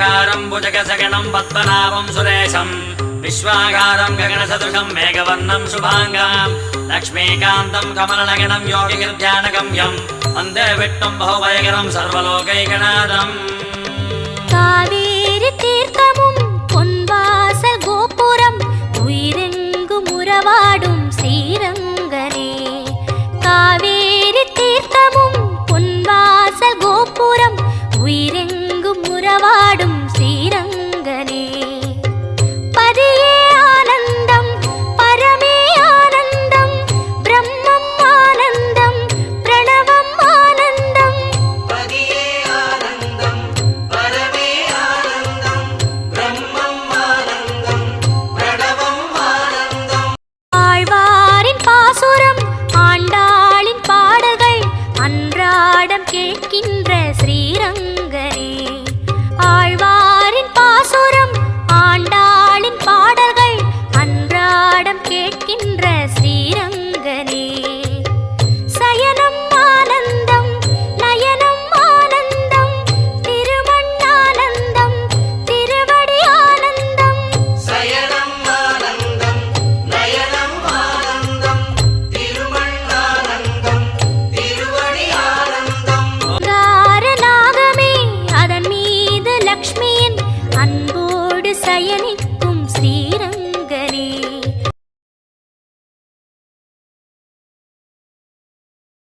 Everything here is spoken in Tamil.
விஸ்வாகாரம் புஜகசகணம் பத்மநாபம் சுரேஷம் விஸ்வாகாரம் ககனசதுஷம் மேகவர்ணம் சுபாங்காம் லக்ஷ்மீகாந்தம் கமலநகனம் யோகிகிர் தியானகம்யம் வந்தே விட்டும் பகுபயகரம் சர்வலோகைகநாதம் காவேரி தீர்த்தமும் பொன்வாசல் கோபுரம் உயிரெங்கும் உறவாடும் ஸ்ரீரங்கனே காவேரி தீர்த்தமும் கேட்கின்ற ஸ்ரீரங்கனே.